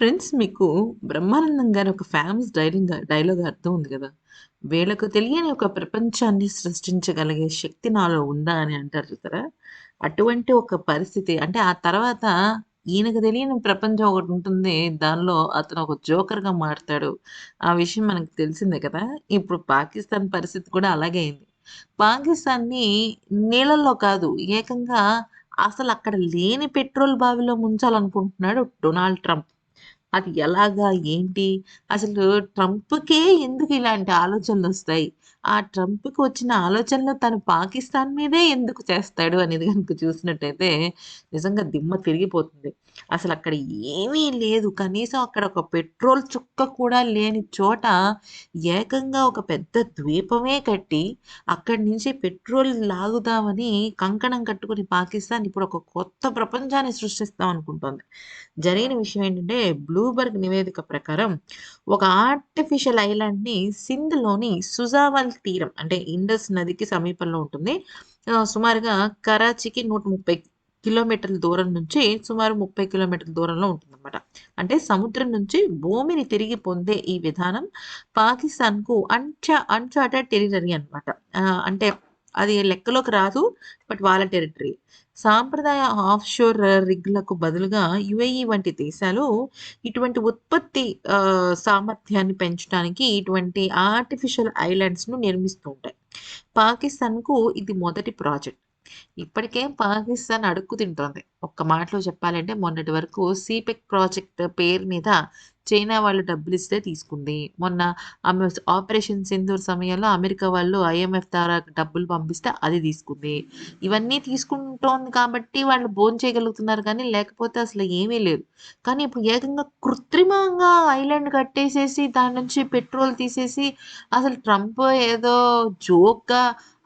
Friends మీకు బ్రహ్మానందం గారి ఒక ఫేమస్ డైలింగ్ డైలాగ్ అర్థం ఉంది కదా? వీళ్ళకు తెలియని ఒక ప్రపంచాన్ని సృష్టించగలిగే శక్తి నాలో ఉందా అని అంటారు చూసారా? అటువంటి ఒక పరిస్థితి అంటే ఆ తర్వాత ఈయనకు తెలియని ప్రపంచం ఒకటి ఉంటుంది దానిలో అతను ఒక జోకర్గా మారుతాడు. ఆ విషయం మనకు తెలిసిందే కదా? ఇప్పుడు పాకిస్తాన్ పరిస్థితి కూడా అలాగే అయింది. పాకిస్తాన్ని నీళ్ళల్లో కాదు ఏకంగా అసలు అక్కడ లేని పెట్రోల్ బావిలో ముంచాలనుకుంటున్నాడు డొనాల్డ్ ట్రంప్. అది ఎలాగా? ఏంటి? అసలు ట్రంప్కే ఎందుకు ఇలాంటి ఆలోచనలు వస్తాయి ఆ ట్రంప్కి వచ్చిన ఆలోచనలు తను పాకిస్తాన్ మీదే ఎందుకు చేస్తాడు అనేది కనుక చూసినట్టయితే నిజంగా దిమ్మ తిరిగిపోతుంది. అసలు అక్కడ ఏమీ లేదు. కనీసం అక్కడ ఒక పెట్రోల్ చుక్క కూడా లేని చోట ఏకంగా ఒక పెద్ద ద్వీపమే కట్టి అక్కడి నుంచి పెట్రోల్ లాగుదామని కంకణం కట్టుకుని పాకిస్తాన్ ఇప్పుడు ఒక కొత్త ప్రపంచాన్ని సృష్టిస్తాం అనుకుంటోంది. జరిగిన విషయం ఏంటంటే బ్లూబర్గ్ నివేదిక ప్రకారం ఒక ఆర్టిఫిషియల్ ఐలాండ్ని సింధ్లోని సుజావల్ తీరం అంటే ఇండస్ నదికి సమీపంలో ఉంటుంది. సుమారుగా కరాచీకి నూట ముప్పై కిలోమీటర్ల దూరం నుంచి సుమారు ముప్పై కిలోమీటర్ల దూరంలో ఉంటుందన్నమాట. అంటే సముద్రం నుంచి భూమిని తిరిగి పొందే ఈ విధానం పాకిస్తాన్కు అంచ అన్చార్టెడ్ టెరిటరీ అనమాట అంటే అది లెక్కలోకి రాదు బట్ వాళ్ళ టెరిటరీ సాంప్రదాయ ఆఫ్షోర్ రిగ్లకు బదులుగా యుఏఈ వంటి దేశాలు ఇటువంటి ఉత్పత్తి సామర్థ్యాన్ని పెంచడానికి ఇటువంటి ఆర్టిఫిషియల్ ఐలాండ్స్ను నిర్మిస్తూ ఉంటాయి. పాకిస్తాన్కు ఇది మొదటి ప్రాజెక్ట్. ఇప్పటికే పాకిస్తాన్ అడుక్కు తింటోంది. ఒక్క మాటలో చెప్పాలంటే మొన్నటి వరకు సిపెక్ ప్రాజెక్ట్ పేరు మీద చైనా వాళ్ళు డబ్బులు ఇస్తే తీసుకుంది. మొన్న ఆమె ఆపరేషన్ సింధూర్ సమయంలో అమెరికా వాళ్ళు ఐఎంఎఫ్ ద్వారా డబ్బులు పంపిస్తే అది తీసుకుంది. ఇవన్నీ తీసుకుంటోంది కాబట్టి వాళ్ళు భోజనం చేయగలుగుతున్నారు కానీ లేకపోతే అసలు ఏమీ లేదు. కానీ ఇప్పుడు ఏకంగా కృత్రిమంగా ఐలాండ్ కట్టేసేసి దాని నుంచి పెట్రోల్ తీసేసి అసలు ట్రంప్ ఏదో జోక్గా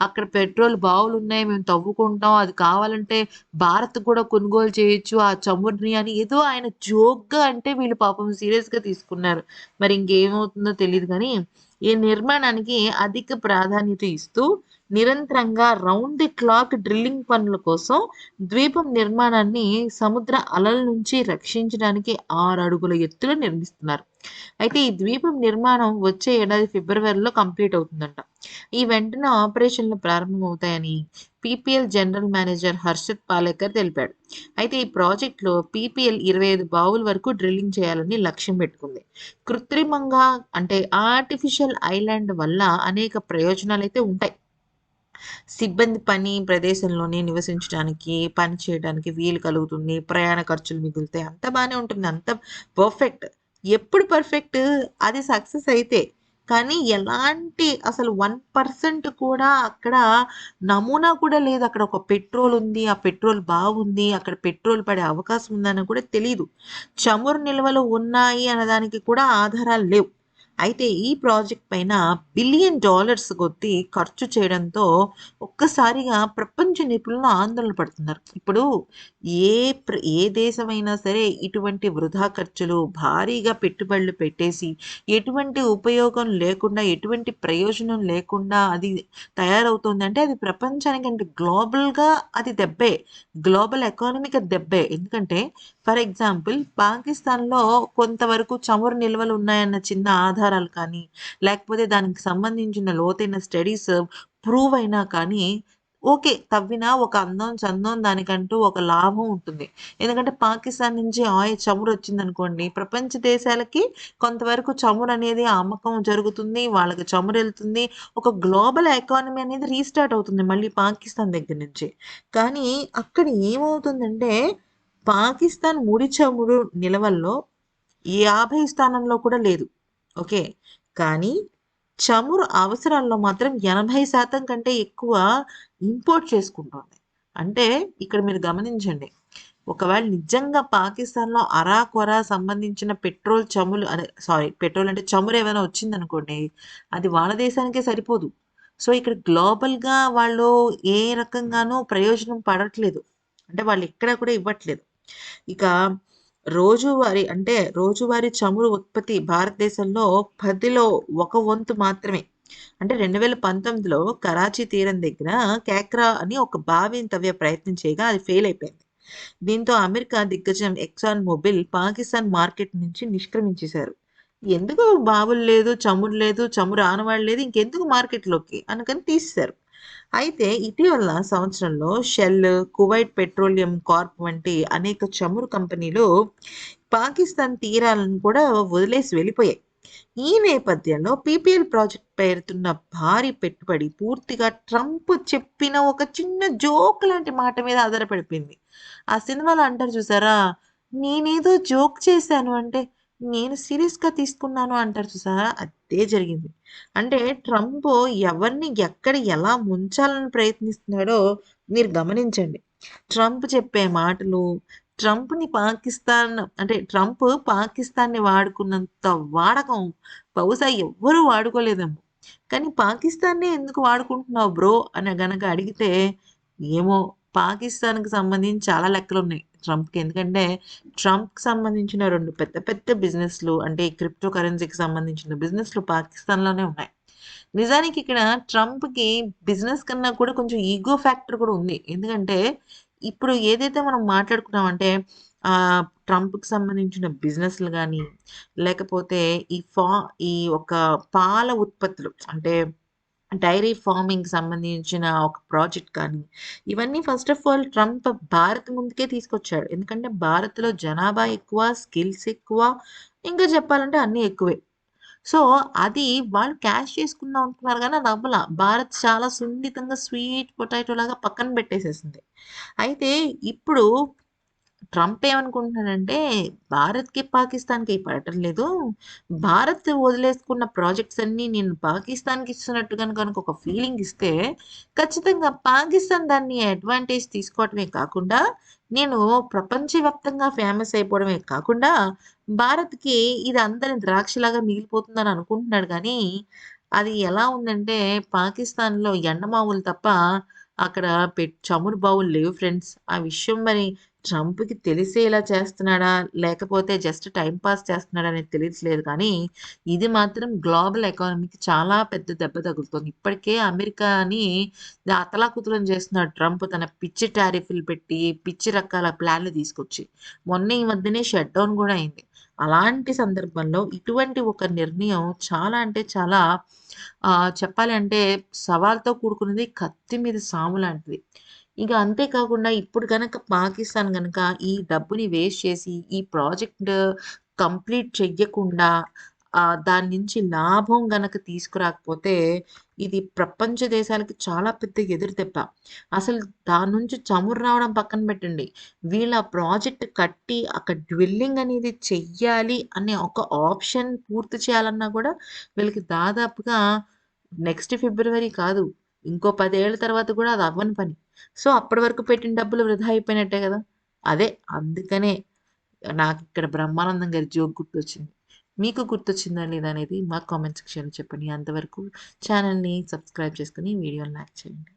అక్కడ పెట్రోల్ బావులు ఉన్నాయి మేము తవ్వుకుంటాం అది కావాలంటే భారత్ కూడా కొనుగోలు చేయొచ్చు ఆ చమురుని అని ఏదో ఆయన జోక్గా అంటే వీళ్ళు పాపం సీరియస్గా తీసుకున్నారు. మరి ఇంకేమవుతుందో తెలియదు కానీ ఈ నిర్మాణానికి అధిక ప్రాధాన్యత ఇస్తూ నిరంతరంగా రౌండ్ ది క్లాక్ డ్రిల్లింగ్ పనుల కోసం ద్వీపం నిర్మాణాన్ని సముద్ర అలల నుంచి రక్షించడానికి ఆరు అడుగుల ఎత్తులో నిర్మిస్తున్నారు. అయితే ఈ ద్వీపం నిర్మాణం వచ్చే ఏడాది ఫిబ్రవరిలో కంప్లీట్ అవుతుందంట. ఈ వెంటనే ఆపరేషన్లు ప్రారంభమవుతాయని PPL general manager Harshat Palekar తెలిపాడు. అయితే ఈ ప్రాజెక్టులో పీపీఎల్ ఇరవై ఐదు బావుల వరకు డ్రిల్లింగ్ చేయాలని లక్ష్యం పెట్టుకుంది. కృత్రిమంగా అంటే ఆర్టిఫిషియల్ ఐలాండ్ వల్ల అనేక ప్రయోజనాలు అయితే ఉంటాయి. సిబ్బంది పని ప్రదేశంలోనే నివసించడానికి పని చేయడానికి వీలు కలుగుతుంది. ప్రయాణ ఖర్చులు మిగులుతాయి. అంత బాగానే ఉంటుంది. అంత పర్ఫెక్ట్ ఎప్పుడు పర్ఫెక్ట్ అది సక్సెస్ అయితే. కానీ ఎలాంటి అసలు వన్ పర్సెంట్ కూడా అక్కడ నమూనా కూడా లేదు. అక్కడ ఒక పెట్రోల్ ఉంది ఆ పెట్రోల్ బాగుంది అక్కడ పెట్రోల్ పడే అవకాశం ఉందని కూడా తెలియదు చమురు నిల్వలు ఉన్నాయి అన్నదానికి కూడా ఆధారాలు లేవు. అయితే ఈ ప్రాజెక్ట్ పైన బిలియన్ డాలర్స్ కొద్ది ఖర్చు చేయడంతో ఒక్కసారిగా ప్రపంచ నిపుణులు ఆందోళన పడుతున్నారు. ఇప్పుడు ఏ ప్ర ఏ దేశమైనా సరే ఇటువంటి వృధా ఖర్చులు భారీగా పెట్టుబడులు పెట్టేసి ఎటువంటి ఉపయోగం లేకుండా ఎటువంటి ప్రయోజనం లేకుండా అది తయారవుతుంది అంటే అది ప్రపంచానికి అంటే గ్లోబల్గా అది దెబ్బే గ్లోబల్ ఎకానమీకి దెబ్బే. ఎందుకంటే ఫర్ ఎగ్జాంపుల్ పాకిస్తాన్లో కొంతవరకు చమురు నిల్వలు ఉన్నాయన్న చిన్న ఆధారం ఆధారాలు కానీ లేకపోతే దానికి సంబంధించిన లోతైన స్టడీస్ ప్రూవ్ అయినా కానీ ఓకే తవ్వినా ఒక అందం చందం దానికంటూ ఒక లాభం ఉంటుంది. ఎందుకంటే పాకిస్తాన్ నుంచి ఆయిల్ చమురు వచ్చిందనుకోండి ప్రపంచ దేశాలకి కొంతవరకు చమురు అనేది అమ్మకం జరుగుతుంది వాళ్ళకి చమురు వెళ్తుంది ఒక గ్లోబల్ ఎకానమీ అనేది రీస్టార్ట్ అవుతుంది మళ్ళీ పాకిస్తాన్ దగ్గర నుంచి. కానీ అక్కడ ఏమవుతుందంటే పాకిస్తాన్ ముడి చమురు నిల్వల్లో యాభై స్థానంలో కూడా లేదు. ఓకే. కానీ చమురు అవసరాల్లో మాత్రం ఎనభై శాతం కంటే ఎక్కువ ఇంపోర్ట్ చేసుకుంటుంది. అంటే ఇక్కడ మీరు గమనించండి. ఒకవేళ నిజంగా పాకిస్తాన్లో అరాకొరా సంబంధించిన పెట్రోల్ చమురు అదే సారీ పెట్రోల్ అంటే చమురు ఏమైనా వచ్చిందనుకోండి అది వాళ్ళ దేశానికే సరిపోదు. సో ఇక్కడ గ్లోబల్గా వాళ్ళు ఏ రకంగానూ ప్రయోజనం పడట్లేదు. అంటే వాళ్ళు ఎక్కడ కూడా ఇవ్వట్లేదు. ఇక రోజువారీ అంటే రోజువారీ చమురు ఉత్పత్తి భారతదేశంలో పదిలో ఒక వంతు మాత్రమే అంటే రెండు వేల పంతొమ్మిదిలో కరాచీ తీరం దగ్గర కేక్రా అని ఒక బావిని తవ్వే ప్రయత్నం చేయగా అది ఫెయిల్ అయిపోయింది దీంతో అమెరికా దిగ్గజం ఎక్సాన్ మొబిల్ పాకిస్తాన్ మార్కెట్ నుంచి నిష్క్రమించేశారు. ఎందుకు బావులు లేదు, చమురు లేదు, చమురు ఆనవాళ్ళు లేదు ఇంకెందుకు మార్కెట్‌లోకి అనుకని తీసేశారు. అయితే ఇటీవల సంవత్సరంలో షెల్, కువైట్ పెట్రోలియం కార్ప్ వంటి అనేక చమురు కంపెనీలు పాకిస్తాన్ తీరాలను కూడా వదిలేసి వెళ్ళిపోయాయి. ఈ నేపథ్యంలో పీపీఎల్ ప్రాజెక్ట్ పేరుతున్న భారీ పెట్టుబడి పూర్తిగా ట్రంప్ చెప్పిన ఒక చిన్న జోక్ లాంటి మాట మీద ఆధారపడిపోయింది. ఆ సినిమాలో అంటారు చూసారా? నేనేదో జోక్ చేశాను అంటే, నేను సీరియస్‌గా తీసుకున్నాను అంటారు చూసారా? అదే జరిగింది. అంటే ట్రంప్ ఎవరిని ఎక్కడ ఎలా ముంచాలని ప్రయత్నిస్తున్నాడో మీరు గమనించండి. ట్రంప్ చెప్పే మాటలు, ట్రంప్‌ని పాకిస్తాన్ అంటే ట్రంప్ పాకిస్తాన్‌ని వాడుకున్నంత వాడకం బహుశా ఎవ్వరు వాడుకోలేదేమో! కానీ పాకిస్తాన్నే ఎందుకు వాడుకుంటున్నావు బ్రో అని గనక అడిగితే, ఏమో పాకిస్తాన్‌కి సంబంధించి చాలా లెక్కలు ఉన్నాయి ట్రంప్‌కి. ఎందుకంటే ట్రంప్‌కి సంబంధించిన రెండు పెద్ద పెద్ద బిజినెస్‌లు అంటే క్రిప్టో కరెన్సీకి సంబంధించిన బిజినెస్‌లు పాకిస్తాన్‌లోనే ఉన్నాయి. నిజానికి ఇక్కడ ట్రంప్‌కి బిజినెస్ కన్నా కూడా కొంచెం ఈగో ఫ్యాక్టర్ కూడా ఉంది. ఎందుకంటే ఇప్పుడు ఏదైతే మనం మాట్లాడుకున్నామంటే ట్రంప్‌కి సంబంధించిన బిజినెస్‌లు కానీ లేకపోతే ఈ ఫా ఈ ఒక పాల ఉత్పత్తులు అంటే డైరీ ఫార్మింగ్ సంబంధించిన ఒక ప్రాజెక్ట్ కానీ, ఇవన్నీ first of all Trump Bharat ముందుకే తీసుకొచ్చాడు. ఎందుకంటే భారత్‌లో జనాభా ఎక్కువ, స్కిల్స్ ఎక్కువ, ఇంకా చెప్పాలంటే అన్నీ ఎక్కువే. సో, అది వాళ్ళు క్యాష్ చేసుకుందాం అనుకున్నారు కానీ అది అవ్వల. భారత్ చాలా సున్నితంగా స్వీట్ పొటాటో లాగా పక్కన పెట్టేసేసింది. అయితే ఇప్పుడు ట్రంప్ ఏమనుకుంటున్నాడంటే భారత్‌కి, పాకిస్తాన్‌కి పడటం లేదు. భారత్ వదిలేసుకున్న ప్రాజెక్ట్స్ అన్నీ నేను పాకిస్తాన్‌కి ఇస్తున్నట్టు కనుక కనుక ఒక ఫీలింగ్ ఇస్తే, ఖచ్చితంగా పాకిస్తాన్ దాన్ని అడ్వాంటేజ్ తీసుకోవటమే కాకుండా, నేను ప్రపంచవ్యాప్తంగా ఫేమస్ అయిపోవడమే కాకుండా, భారత్‌కి ఇది అందరిని ద్రాక్షలాగా మిగిలిపోతుందని అనుకుంటున్నాడు కానీ అది ఎలా ఉందంటే పాకిస్తాన్‌లో ఎండమావులు తప్ప అక్కడ పెట్ చమురు బావులు లేవు ఫ్రెండ్స్. ఆ విషయం మరి ట్రంప్‌కి తెలిసే ఇలా చేస్తున్నాడా? లేకపోతే జస్ట్ టైం పాస్ చేస్తున్నాడా అనేది తెలియట్లేదు కానీ, ఇది మాత్రం గ్లోబల్ ఎకానమీకి చాలా పెద్ద దెబ్బ తగులుతోంది. ఇప్పటికే అమెరికాని అతలాకుతలం చేస్తున్నాడు ట్రంప్ తన పిచ్చి టారిఫ్‌లు పెట్టి, పిచ్చి రకాల ప్లాన్‌లు తీసుకొచ్చి. మొన్న ఈ మధ్యనే షట్ డౌన్ కూడా అయింది. అలాంటి సందర్భంలో ఇటువంటి ఒక నిర్ణయం చాలా అంటే చాలా చెప్పాలి అంటే సవాల్‌తో కూడుకున్నది, కత్తి మీద సాము లాంటిది. ఇక అంతేకాకుండా ఇప్పుడు కనుక పాకిస్తాన్ కనుక ఈ డబ్బుని వేస్ట్ చేసి, ఈ ప్రాజెక్ట్ కంప్లీట్ చెయ్యకుండా దాని నుంచి లాభం గనక తీసుకురాకపోతే, ఇది ప్రపంచ దేశాలకి చాలా పెద్ద ఎదురు దెబ్బ. అసలు దాని నుంచి చమురు రావడం పక్కన పెట్టండి. వీళ్ళు ఆ ప్రాజెక్ట్ కట్టి అక్కడ డ్రిల్లింగ్ అనేది చెయ్యాలి అనే ఒక ఆప్షన్ పూర్తి చేయాలన్నా కూడా వీళ్ళకి దాదాపుగా నెక్స్ట్ ఫిబ్రవరి కాదు. ఇంకో పదేళ్ళ తర్వాత కూడా అది అవ్వని పని. సో, అప్పటి వరకు పెట్టిన డబ్బులు వృధా అయిపోయినట్టే కదా అదే అందుకనే నాకు ఇక్కడ బ్రహ్మానందం గారి జోక్ గుర్తొచ్చింది. మీకు గుర్తొచ్చిందా లేదా అనేది మా కామెంట్ సెక్షన్‌లో చెప్పండి. అంతవరకు ఛానల్ని సబ్స్క్రైబ్ చేసుకొని వీడియోని లైక్ చేయండి.